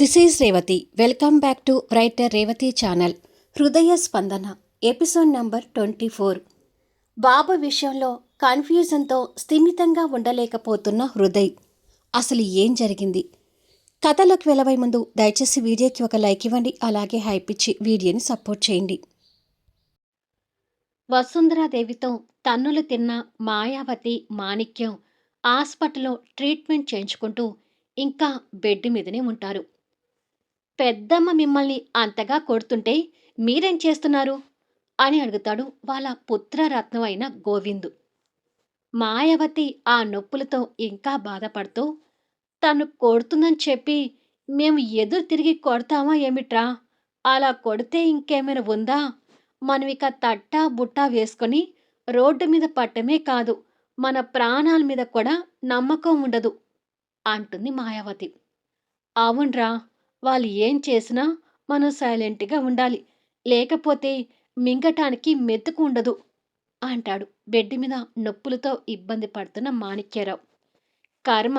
This is Revathi welcome back to writer Revathi channel హృదయ స్పందన episode number twenty four బాబు విషయంలో కన్ఫ్యూజన్తో స్థిమితంగా ఉండలేకపోతున్న హృదయ్. అసలు ఏం జరిగింది? కథలోకి వెళ్ళబోయే ముందు దయచేసి వీడియోకి ఒక లైక్ ఇవ్వండి అలాగే హైప్ ఇచ్చి వీడియోని సపోర్ట్ చేయండి. వసుంధరాదేవితో తన్నులు తిన్న మాయావతి మాణిక్యం హాస్పిటల్లో ట్రీట్మెంట్ చేయించుకుంటూ ఇంకా బెడ్ మీదనే ఉంటారు. పెద్దమ్మ మిమ్మల్ని అంతగా కొడుతుంటే మీరేం చేస్తున్నారు? అని అడుగుతాడు వాళ్ళ పుత్రరత్నం అయిన గోవిందు. మాయావతి ఆ నొప్పులతో ఇంకా బాధపడుతూ తను కొడుతుందని చెప్పి మేము ఎదురు తిరిగి కొడతామా ఏమిట్రా? అలా కొడితే ఇంకేమైనా ఉందా? మనం ఇక తట్టా బుట్టా వేసుకొని రోడ్డు మీద పట్టమే కాదు మన ప్రాణాల మీద కూడా నమ్మకం ఉండదు అంటుంది మాయావతి. అవునరా వాళ్ళు ఏం చేసినా మనం సైలెంట్గా ఉండాలి. లేకపోతే మింగటానికి మెతుకు ఉండదు అంటాడు బెడ్ మీద నొప్పులతో ఇబ్బంది పడుతున్న మాణిక్యరావు. కర్మ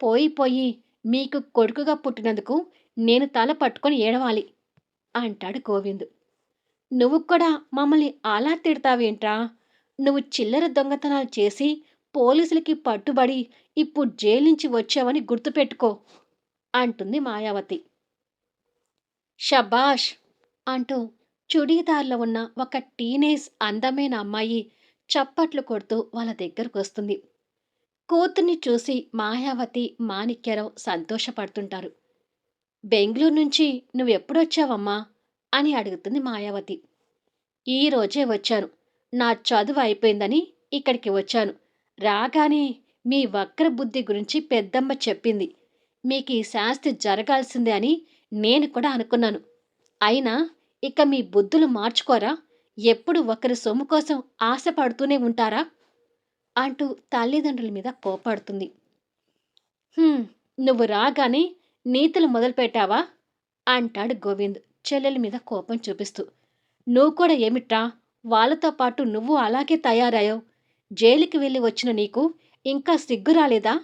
పోయి పోయి మీకు కొడుకుగా పుట్టినందుకు నేను తల పట్టుకొని ఏడవాలి అంటాడు గోవిందు. నువ్వు కూడా మమ్మల్ని అలా తిడతావేంట్రా? నువ్వు చిల్లర దొంగతనాలు చేసి పోలీసులకి పట్టుబడి ఇప్పుడు జైలు నుంచి వచ్చావని గుర్తుపెట్టుకో అంటుంది మాయావతి. షబాష్! అంటూ చుడీదార్లో ఉన్న ఒక టీనేజ్ అందమైన అమ్మాయి చప్పట్లు కొడుతూ వాళ్ళ దగ్గరకు వస్తుంది. కూతుర్ని చూసి మాయావతి మాణిక్యరావు సంతోషపడుతుంటారు. బెంగళూరు నుంచి నువ్వెప్పుడొచ్చావమ్మా? అని అడుగుతుంది మాయావతి. ఈ రోజే వచ్చాను. నా చదువు అయిపోయిందని ఇక్కడికి వచ్చాను. రాగానే మీ వక్ర బుద్ధి గురించి పెద్దమ్మ చెప్పింది. మీకు ఈ శాస్తి జరగాల్సిందే అని నేను కూడా అనుకున్నాను. అయినా ఇక మీ బుద్ధులు మార్చుకోరా? ఎప్పుడు ఒకరి సొమ్ము కోసం ఆశపడుతూనే ఉంటారా? అంటూ తల్లిదండ్రుల మీద కోపాడుతుంది నువ్వు రాగానే నీతులు మొదలుపెట్టావా? అంటాడు గోవింద్ చెల్లెల మీద కోపం చూపిస్తూ. నువ్వు కూడా ఏమిట్రా? వాళ్ళతో పాటు నువ్వు అలాగే తయారయ్యావు. జైలుకి వెళ్ళి వచ్చిన నీకు ఇంకా సిగ్గు రాలేదా?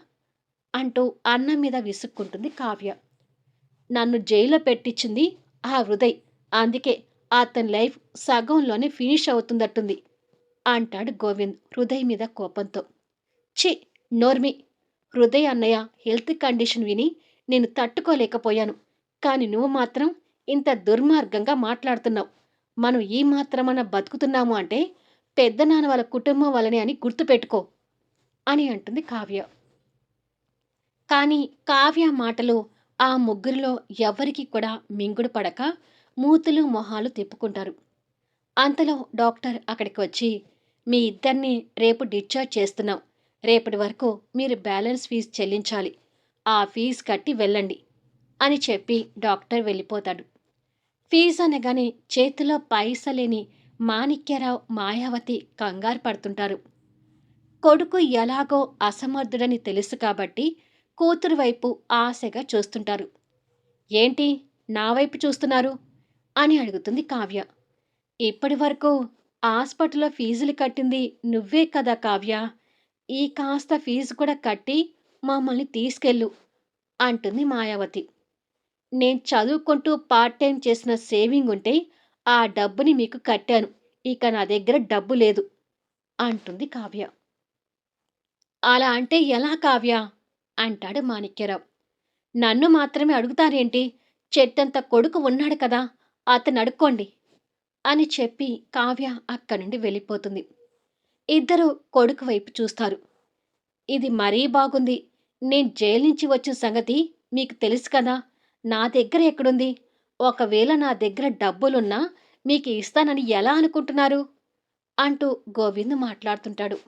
అంటూ అన్నం మీద విసుక్కుంటుంది కావ్య. నన్ను జైల్లో పెట్టించింది ఆ హృదయ్. అందుకే అతని లైఫ్ సగంలోనే ఫినిష్ అవుతుందట్టుంది అంటాడు గోవింద్ హృదయ్ మీద కోపంతో. ఛీ నోర్మి! హృదయ్ అన్నయ్య హెల్త్ కండిషన్ విని నేను తట్టుకోలేకపోయాను. కానీ నువ్వు మాత్రం ఇంత దుర్మార్గంగా మాట్లాడుతున్నావు. మనం ఈ మాత్రమన్నా బతుకుతున్నాము అంటే పెద్ద నాన్న వాళ్ళ కుటుంబం వల్లనే అని గుర్తుపెట్టుకో అని అంటుంది కావ్య. కానీ కావ్య మాటలు ఆ ముగ్గురిలో ఎవరికి కూడా మింగుడు పడక మూతులు మొహాలు తిప్పుకుంటారు. అంతలో డాక్టర్ అక్కడికి వచ్చి మీ ఇద్దరిని రేపు డిశ్చార్జ్ చేస్తున్నాం. రేపటి వరకు మీరు బ్యాలెన్స్ ఫీజు చెల్లించాలి. ఆ ఫీజు కట్టి వెళ్ళండి అని చెప్పి డాక్టర్ వెళ్ళిపోతాడు. ఫీజు అనగానే చేతిలో పైసలేని మాణిక్యరావు మాయావతి కంగారు పడుతుంటారు. కొడుకు ఎలాగో అసమర్థుడని తెలుసు కాబట్టి కూతురు వైపు ఆశగా చూస్తుంటారు. ఏంటి? నా వైపు చూస్తున్నారు? అని అడుగుతుంది కావ్య. ఇప్పటి వరకు హాస్పిటల్లో ఫీజులు కట్టింది నువ్వే కదా కావ్య. ఈ కాస్త ఫీజు కూడా కట్టి మమ్మల్ని తీసుకెళ్ళు అంటుంది మాయావతి. నేను చదువుకుంటూ పార్ట్ టైం చేసిన సేవింగ్ ఉంటే ఆ డబ్బుని మీకు కట్టాను. ఇక నా దగ్గర డబ్బు లేదు అంటుంది కావ్య. అలా అంటే ఎలా కావ్య? అంటాడు మాణిక్యరావు. నన్ను మాత్రమే అడుగుతారేంటి? చెట్టంత కొడుకు ఉన్నాడు కదా అతను అడుక్కోండి అని చెప్పి కావ్య అక్కడి నుండి వెళ్ళిపోతుంది. ఇద్దరు కొడుకు వైపు చూస్తారు. ఇది మరీ బాగుంది. నేను జైలు నుంచి వచ్చిన సంగతి మీకు తెలుసు కదా నా దగ్గర ఎక్కడుంది? ఒకవేళ నా దగ్గర డబ్బులున్నా మీకు ఇస్తానని ఎలా అనుకుంటున్నారు? అంటూ గోవింద్ మాట్లాడుతుంటాడు.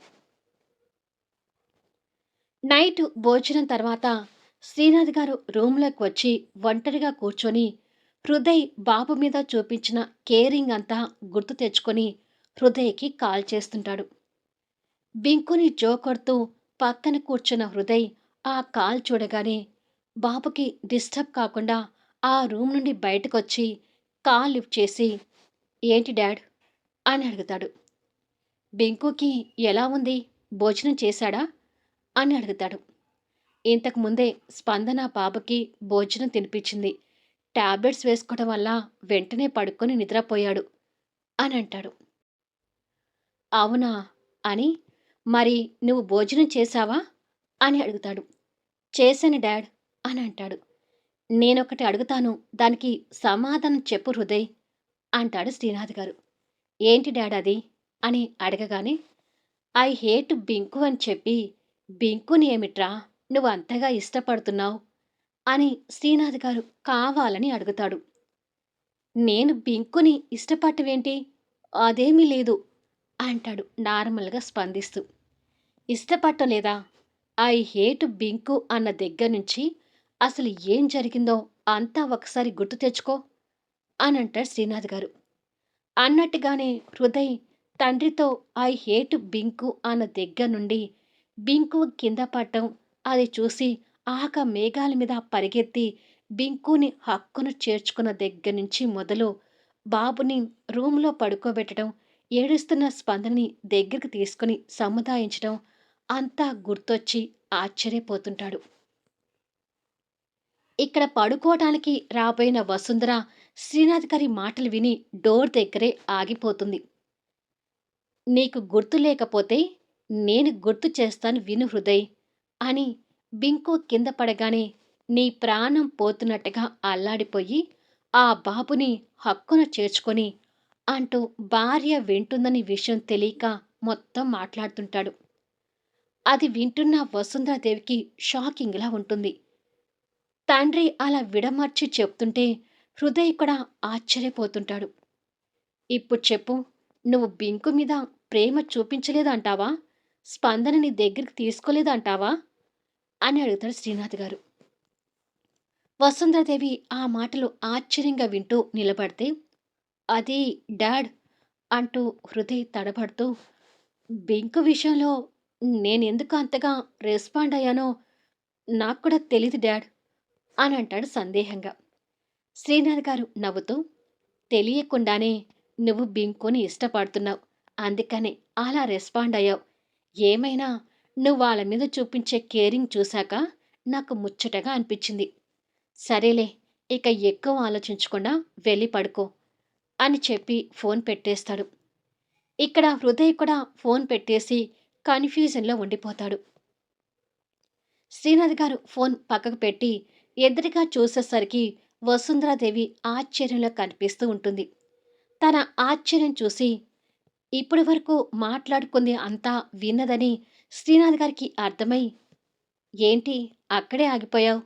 నైట్ భోజనం తర్వాత శ్రీనాథ్ గారు రూమ్లోకి వచ్చి ఒంటరిగా కూర్చొని హృదయ్ బాబు మీద చూపించిన కేరింగ్ అంతా గుర్తు తెచ్చుకొని హృదయ్కి కాల్ చేస్తుంటాడు. బింకుని జోకొడుతూ పక్కన కూర్చున్న హృదయ్ ఆ కాల్ చూడగానే బాబుకి డిస్టర్బ్ కాకుండా ఆ రూమ్ నుండి బయటకొచ్చి కాల్ లిఫ్ట్ చేసి ఏంటి డాడ్? అని అడుగుతాడు. బింకుకి ఎలా ఉంది? భోజనం చేశాడా? అని అడుగుతాడు. ఇంతకు ముందే స్పందన బాబుకి భోజనం తినిపించింది. టాబ్లెట్స్ వేసుకోవడం వల్ల వెంటనే పడుకొని నిద్రపోయాడు అని అంటాడు. అవునా అని మరి నువ్వు భోజనం చేశావా అని అడుగుతాడు. చేశాను డాడ్ అని అంటాడు. నేనొకటి అడుగుతాను దానికి సమాధానం చెప్పు హృదయ్ అంటాడు శ్రీనాథ్ గారు. ఏంటి డాడ్ అది అని అడగగానే ఐ హేట్ బింకు అని చెప్పి బింకుని ఏమిట్రా నువ్వు అంతగా ఇష్టపడుతున్నావు? అని శ్రీనాథ్ గారు కావాలని అడుగుతాడు. నేను బింకుని ఇష్టపడటమేంటి అదేమీ లేదు అంటాడు నార్మల్గా స్పందిస్తూ. ఇష్టపడటం లేదా? ఐ హేట్ బింకు అన్న దగ్గర నుంచి అసలు ఏం జరిగిందో అంతా ఒకసారి గుర్తు తెచ్చుకో అని అంటాడు శ్రీనాథ్ గారు. అన్నట్టుగానే హృదయ్ తండ్రితో ఐ హేట్ బింకు అన్న దగ్గర నుండి బింకు కింద పడటం అది చూసి ఆక మేఘాల మీద పరిగెత్తి బింకుని హక్కును చేర్చుకున్న దగ్గర నుంచి మొదలు బాబుని రూమ్లో పడుకోబెట్టడం ఏడుస్తున్న స్పందనని దగ్గరికి తీసుకుని సముదాయించడం అంతా గుర్తొచ్చి ఆశ్చర్యపోతుంటాడు. ఇక్కడ పడుకోవటానికి రాబోయిన వసుంధర శ్రీనాథ్ గారి మాటలు విని డోర్ దగ్గరే ఆగిపోతుంది. నీకు గుర్తు లేకపోతే నేను గుర్తు చేస్తాను విను హృదయ్ అని బింకు కింద పడగానే నీ ప్రాణం పోతున్నట్టుగా అల్లాడిపోయి ఆ బాబుని హక్కున చేర్చుకొని అంటూ భార్య వింటుందని విషయం తెలియక మొత్తం మాట్లాడుతుంటాడు. అది వింటున్న వసుంధరాదేవికి షాకింగ్లా ఉంటుంది. తండ్రి అలా విడమర్చి చెప్తుంటే హృదయ్ కూడా ఆశ్చర్యపోతుంటాడు. ఇప్పుడు చెప్పు నువ్వు బింకు మీద ప్రేమ చూపించలేదంటావా? స్పందనని దగ్గరికి తీసుకోలేదంటావా? అని అడుగుతాడు శ్రీనాథ్ గారు. వసుంధరాదేవి ఆ మాటలు ఆశ్చర్యంగా వింటూ నిలబడితే అది డాడ్ అంటూ హృదయ్ తడబడుతూ బెంకు విషయంలో నేనెందుకు అంతగా రెస్పాండ్ అయ్యానో నాకు కూడా తెలియదు డాడ్ అని అంటాడు సందేహంగా. శ్రీనాథ్ గారు నవ్వుతూ తెలియకుండానే నువ్వు బింకుని ఇష్టపడుతున్నావు అందుకనే అలా రెస్పాండ్ అయ్యావు. ఏమైనా నువ్వు వాళ్ళ మీద చూపించే కేరింగ్ చూశాక నాకు ముచ్చటగా అనిపించింది. సరేలే ఇక ఎక్కువ ఆలోచించకుండా వెళ్ళి పడుకో అని చెప్పి ఫోన్ పెట్టేస్తాడు. ఇక్కడ హృదయ్ కూడా ఫోన్ పెట్టేసి కన్ఫ్యూజన్లో ఉండిపోతాడు. శ్రీనాథ్ గారు ఫోన్ పక్కకు పెట్టి ఎదురుగా చూసేసరికి వసుంధరాదేవి ఆశ్చర్యంలో కనిపిస్తూ ఉంటుంది. తన ఆశ్చర్యం చూసి ఇప్పటి వరకు మాట్లాడుకుంది అంతా విన్నదని శ్రీనాథ్ గారికి అర్థమై ఏంటి అక్కడే ఆగిపోయావు?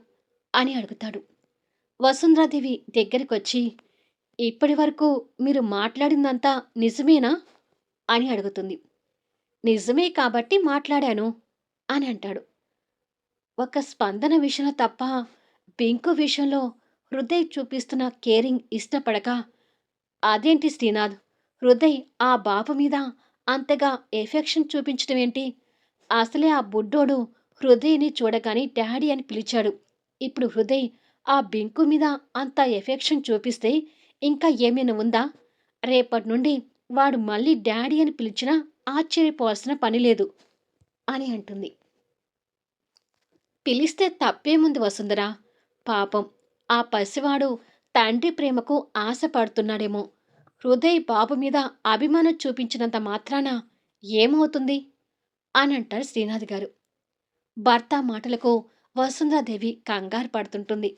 అని అడుగుతాడు. వసుంధరాదేవి దగ్గరికి వచ్చి ఇప్పటి వరకు మీరు మాట్లాడిందంతా నిజమేనా? అని అడుగుతుంది. నిజమే కాబట్టి మాట్లాడాను అని అంటాడు. ఒక స్పందన విషయంలో తప్ప బింకు విషయంలో హృదయ్ చూపిస్తున్న కేరింగ్ ఇష్టపడక అదేంటి శ్రీనాథ్? హృదయ్ ఆ బాబు మీద అంతగా ఎఫెక్షన్ చూపించడం ఏంటి? అసలే ఆ బుడ్డోడు హృదయ్ని చూడగానే డాడీ అని పిలిచాడు. ఇప్పుడు హృదయ్ ఆ బింకు మీద అంత ఎఫెక్షన్ చూపిస్తే ఇంకా ఏమైనా ఉందా? రేపటి నుండి వాడు మళ్ళీ డాడీ అని పిలిచినా ఆశ్చర్యపోవాల్సిన పని లేదు అని అంటుంది. పిలిస్తే తప్పేముంది వసుంధరా? పాపం ఆ పసివాడు తండ్రి ప్రేమకు ఆశపడుతున్నాడేమో. హృదయ్ బాబు మీద అభిమానం చూపించినంత మాత్రాన ఏమవుతుంది? అని అంటారు శ్రీనాథ్ గారు. భర్త మాటలకు వసుంధరాదేవి కంగారు పడుతుంటుంది.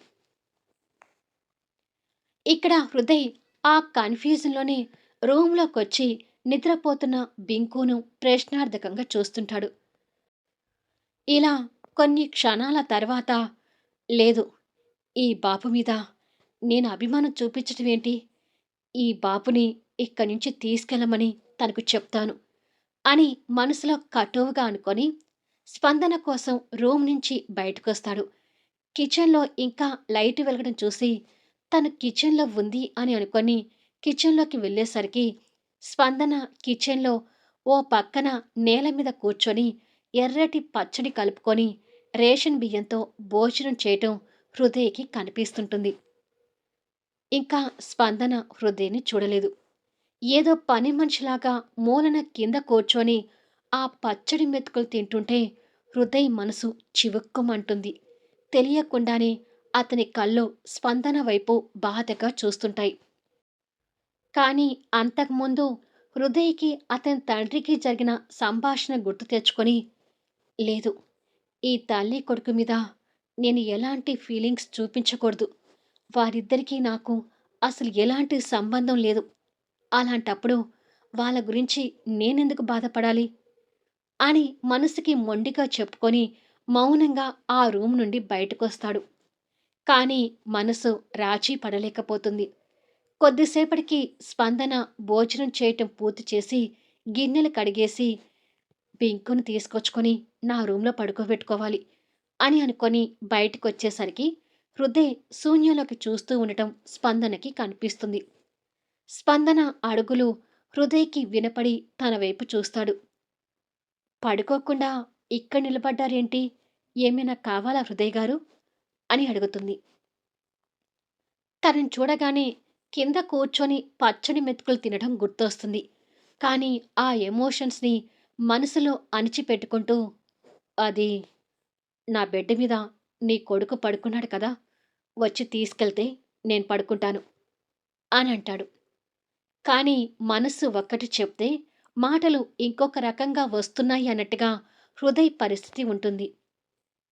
ఇక్కడ హృదయ్ ఆ కన్ఫ్యూజన్లోనే రూమ్లోకి వచ్చి నిద్రపోతున్న బింకును ప్రశ్నార్థకంగా చూస్తుంటాడు. ఇలా కొన్ని క్షణాల తర్వాత లేదు ఈ బాబు మీద నేను అభిమానం చూపించడం ఏంటి? ఈ బాబుని ఇక్కడి నుంచి తీసుకెళ్ళమని తనకు చెప్తాను అని మనసులో కటువుగా అనుకొని స్పందన కోసం రూమ్ నుంచి బయటకొస్తాడు. కిచెన్లో ఇంకా లైట్ వెలగడం చూసి తను కిచెన్లో ఉంది అని అనుకొని కిచెన్లోకి వెళ్ళేసరికి స్పందన కిచెన్లో ఓ పక్కన నేల మీద కూర్చొని ఎర్రటి పచ్చడి కలుపుకొని రేషన్ బియ్యంతో భోజనం చేయటం హృదయకి కనిపిస్తుంటుంది. ఇంకా స్పందన హృదయని చూడలేదు. ఏదో పని మనిషిలాగా మూలన కింద కూర్చొని ఆ పచ్చడి మెతుకులు తింటుంటే హృదయ్ మనసు చివుక్కుమంటుంది. తెలియకుండానే అతని కళ్ళు స్పందన వైపు బాధగా చూస్తుంటాయి. కానీ అంతకుముందు హృదయ్కి అతని తండ్రికి జరిగిన సంభాషణ గుర్తు తెచ్చుకొని లేదు ఈ తల్లి కొడుకు మీద నేను ఎలాంటి ఫీలింగ్స్ చూపించకూడదు. వారిద్దరికీ నాకు అసలు ఎలాంటి సంబంధం లేదు. అలాంటప్పుడు వాళ్ళ గురించి నేనెందుకు బాధపడాలి? అని మనసుకి మొండిగా చెప్పుకొని మౌనంగా ఆ రూమ్ నుండి బయటకొస్తాడు. కానీ మనసు రాజీ పడలేకపోతుంది. కొద్దిసేపటికి స్పందన భోజనం చేయటం పూర్తి చేసి గిన్నెలు కడిగేసి పింకును తీసుకొచ్చుకొని నా రూమ్లో పడుకోబెట్టుకోవాలి అని అనుకొని బయటకొచ్చేసరికి హృదయ్ శూన్యంలోకి చూస్తూ ఉండటం స్పందనకి కనిపిస్తుంది. స్పందన అడుగులు హృదయ్కి వినపడి తన వైపు చూస్తాడు. పడుకోకుండా ఇక్కడ నిలబడ్డారేంటి? ఏమైనా కావాలా హృదయ్ గారు? అని అడుగుతుంది. తనని చూడగానే కింద కూర్చొని పచ్చని మెతుకులు తినడం గుర్తొస్తుంది. కానీ ఆ ఎమోషన్స్ని మనసులో అణిచిపెట్టుకుంటూ అది నా బెడ్ మీద నీ కొడుకు పడుకున్నాడు కదా వచ్చి తీసుకెళ్తే నేను పడుకుంటాను అని అంటాడు కానీ మనస్సు ఒక్కటి చెప్తే మాటలు ఇంకొక రకంగా వస్తున్నాయి అన్నట్టుగా హృదయ్ పరిస్థితి ఉంటుంది.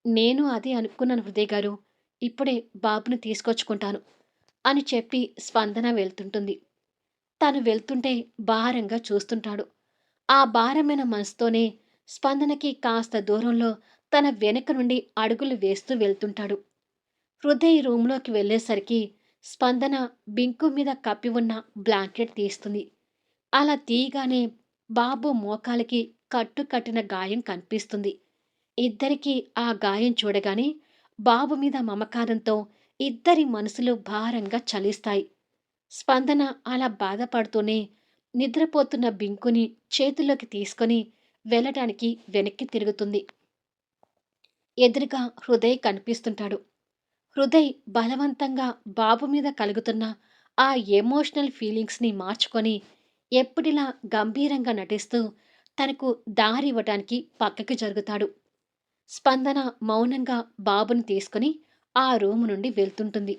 నేను అదే అనుకున్నాను హృదయ్ గారు ఇప్పుడే బాబును తీసుకొచ్చుకుంటాను అని చెప్పి స్పందన వెళ్తుంటుంది. తను వెళ్తుంటే భారంగా చూస్తుంటాడు. ఆ భారమైన మనసుతోనే స్పందనకి కాస్త దూరంలో తన వెనక నుండి అడుగులు వేస్తూ వెళ్తుంటాడు. హృదయ్ రూంలోకి వెళ్ళేసరికి స్పందన బింకు మీద కప్పి ఉన్న బ్లాంకెట్ తీస్తుంది. అలా తీయగానే బాబు మోకాలికి కట్టు కట్టిన గాయం కనిపిస్తుంది. ఇద్దరికీ ఆ గాయం చూడగానే బాబు మీద మమకారంతో ఇద్దరి మనసులు భారంగా చలిస్తాయి. స్పందన అలా బాధపడుతూనే నిద్రపోతున్న బింకుని చేతుల్లోకి తీసుకొని వెళ్ళటానికి వెనక్కి తిరుగుతుంది. ఎదురుగా హృదయ్ కనిపిస్తుంటాడు. హృదయ్ బలవంతంగా బాబు మీద కలుగుతున్న ఆ ఎమోషనల్ ఫీలింగ్స్ని మార్చుకొని ఎప్పుడిలా గంభీరంగా నటిస్తూ తనకు దారి ఇవ్వటానికి పక్కకి జరుగుతాడు. స్పందన మౌనంగా బాబుని తీసుకుని ఆ రూము నుండి వెళ్తుంటుంది.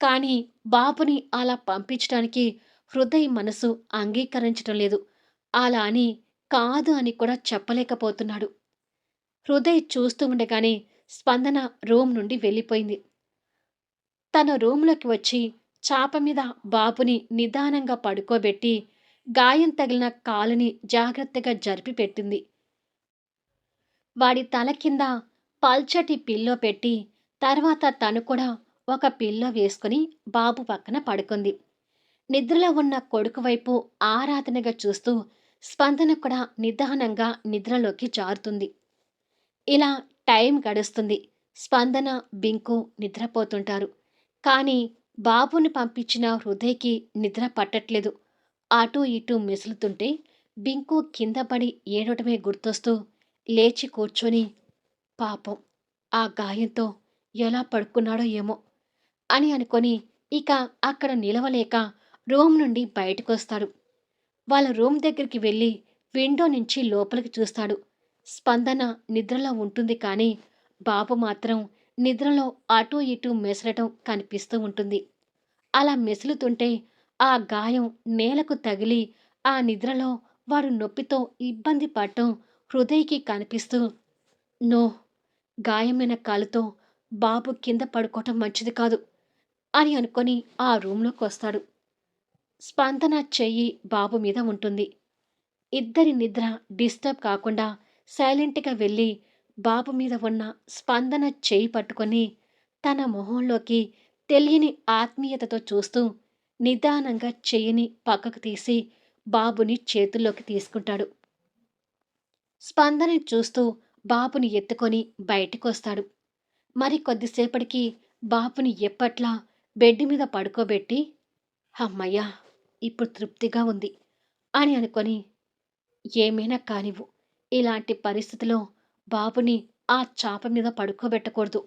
కానీ బాబుని అలా పంపించడానికి హృదయ్ మనసు అంగీకరించటం లేదు. అలా అని కాదు అని కూడా చెప్పలేకపోతున్నాడు. హృదయ్ చూస్తూ ఉండగానే స్పందన రూమ్ నుండి వెళ్ళిపోయింది. తన రూమ్లోకి వచ్చి చాప మీద బాబుని నిదానంగా పడుకోబెట్టి గాయం తగిలిన కాలుని జాగ్రత్తగా జరిపి పెట్టింది. వాడి తల కింద పల్చటి పిల్లో పెట్టి తర్వాత తను కూడా ఒక పిల్లో వేసుకుని బాబు పక్కన పడుకుంది. నిద్రలో ఉన్న కొడుకు వైపు ఆరాధనగా చూస్తూ స్పందన కూడా నిదానంగా నిద్రలోకి జారుతుంది. ఇలా టైం గడుస్తుంది. స్పందన బింకు నిద్రపోతుంటారు. కానీ బాబుని పంపించిన హృదయకి నిద్ర పట్టట్లేదు. అటూ ఇటూ మెసులుతుంటే బింకు కింద పడి ఏడవటమే గుర్తొస్తూ లేచి కూర్చొని పాపం ఆ గాయంతో ఎలా పడుకున్నాడో ఏమో అని అనుకొని ఇక అక్కడ నిలవలేక రూమ్ నుండి బయటకొస్తాడు. వాళ్ళ రూమ్ దగ్గరికి వెళ్ళి విండో నుంచి లోపలికి చూస్తాడు. స్పందన నిద్రలో ఉంటుంది కానీ బాబు మాత్రం నిద్రలో అటూ ఇటూ మెసలటం కనిపిస్తూ ఉంటుంది. అలా మెసులుతుంటే ఆ గాయం నేలకు తగిలి ఆ నిద్రలో వాడు నొప్పితో ఇబ్బంది పడటం హృదయకి కనిపిస్తూ నో గాయమైన కాలుతో బాబు కింద పడుకోవటం మంచిది కాదు అని అనుకొని ఆ రూంలోకి వస్తాడు. స్పందన చెయ్యి బాబు మీద ఉంటుంది. ఇద్దరి నిద్ర డిస్టర్బ్ కాకుండా సైలెంట్గా వెళ్ళి బాబు మీద ఉన్న స్పందన చేయి పట్టుకొని తన మొహంలోకి తెలియని ఆత్మీయతతో చూస్తూ నిదానంగా చెయ్యిని పక్కకు తీసి బాబుని చేతుల్లోకి తీసుకుంటాడు. స్పందన చూస్తూ బాబుని ఎత్తుకొని బయటికి వస్తాడు మరి కొద్దిసేపటికి బాబుని ఎప్పట్లా బెడ్ మీద పడుకోబెట్టి అమ్మయ్యా ఇప్పుడు తృప్తిగా ఉంది అని అనుకొని ఏమైనా కానివ్వు ఇలాంటి పరిస్థితిలో బాబుని ఆ చాప మీద పడుకోబెట్టకూడదు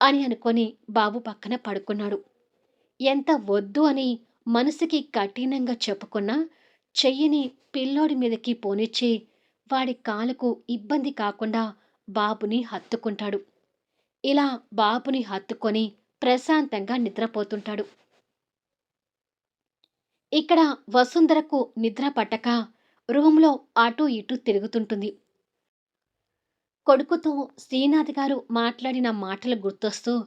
అని అనుకొని బాబు పక్కన పడుకున్నాడు. ఎంత వద్దు అని మనసుకి కఠినంగా చెప్పుకున్నా చెయ్యిని పిల్లోడి మీదకి పోనిచ్చి వాడి కాలుకు ఇబ్బంది కాకుండా బాబుని హత్తుకుంటాడు. ఇలా బాబుని హత్తుకొని ప్రశాంతంగా నిద్రపోతుంటాడు. ఇక్కడ వసుంధరకు నిద్ర పట్టక రూమ్లో అటూ ఇటూ తిరుగుతుంటుంది. కొడుకుతో శ్రీనాథ్ గారు మాట్లాడిన మాటలు గుర్తొస్తూ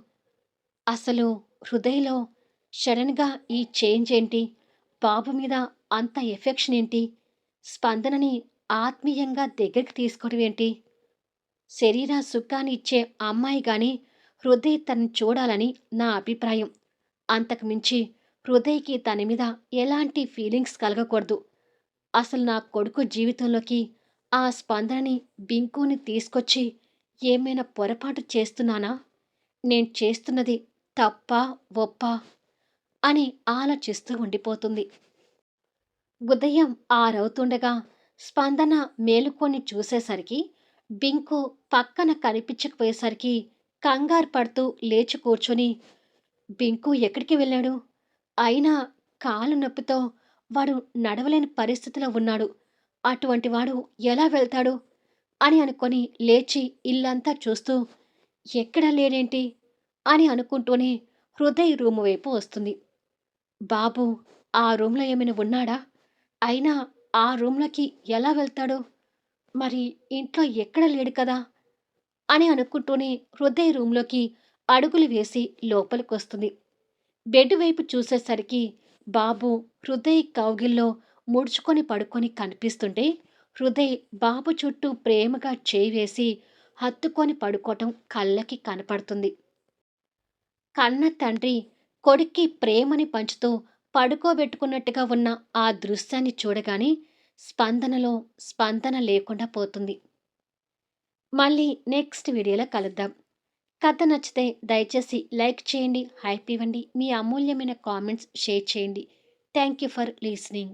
అసలు హృదయలో సడన్గా ఈ చేంజ్ ఏంటి? బాబు మీద అంత ఎఫెక్షన్ ఏంటి? స్పందనని ఆత్మీయంగా దగ్గరికి తీసుకోవడం ఏంటి? శరీర సుఖాన్ని ఇచ్చే అమ్మాయి కానీ హృదయ్ తనని చూడాలని నా అభిప్రాయం. అంతకుమించి హృదయకి హృదయ్కి తన మీద ఎలాంటి ఫీలింగ్స్ కలగకూడదు. అసలు నా కొడుకు జీవితంలోకి ఆ స్పందనని బింకుని తీసుకొచ్చి ఏమైనా పొరపాటు చేస్తున్నానా? నేను చేస్తున్నది తప్ప ఒప్ప? అని ఆలోచిస్తూ ఉండిపోతుంది. ఉదయం ఆరవుతుండగా స్పందన మేలుకొని చూసేసరికి బింకు పక్కన కనిపించకపోయేసరికి కంగారు పడుతూ లేచి కూర్చొని బింకు ఎక్కడికి వెళ్ళాడు? అయినా కాలు నొప్పితో వాడు నడవలేని పరిస్థితిలో ఉన్నాడు. అటువంటి వాడు ఎలా వెళ్తాడు? అని అనుకొని లేచి ఇల్లంతా చూస్తూ ఎక్కడా లేడేంటి? అని అనుకుంటూనే హృదయ్ రూమ్ వైపు వస్తుంది. బాబు ఆ రూమ్లో ఏమైనా ఉన్నాడా? అయినా ఆ రూమ్లోకి ఎలా వెళ్తాడు? మరి ఇంట్లో ఎక్కడ లేడు కదా? అని అనుకుంటూనే హృదయ్ రూమ్లోకి అడుగులు వేసి లోపలికి వస్తుంది బెడ్ వైపు చూసేసరికి బాబు హృదయ్ కౌగిల్లో ముడుచుకొని పడుకొని కనిపిస్తుంటే హృదయ్ బాబు చుట్టూ ప్రేమగా చేయి వేసి హత్తుకొని పడుకోవటం కళ్ళకి కనపడుతుంది. కన్న తండ్రి కొడుక్కి ప్రేమని పంచుతూ పడుకోబెట్టుకున్నట్టుగా ఉన్న ఆ దృశ్యాన్ని చూడగానే స్పందనలో స్పందన లేకుండా పోతుంది. మళ్ళీ నెక్స్ట్ వీడియోలో కలుద్దాం. కథ నచ్చితే దయచేసి లైక్ చేయండి హైప్ ఇవ్వండి. మీ అమూల్యమైన కామెంట్స్ షేర్ చేయండి. Thank you for listening.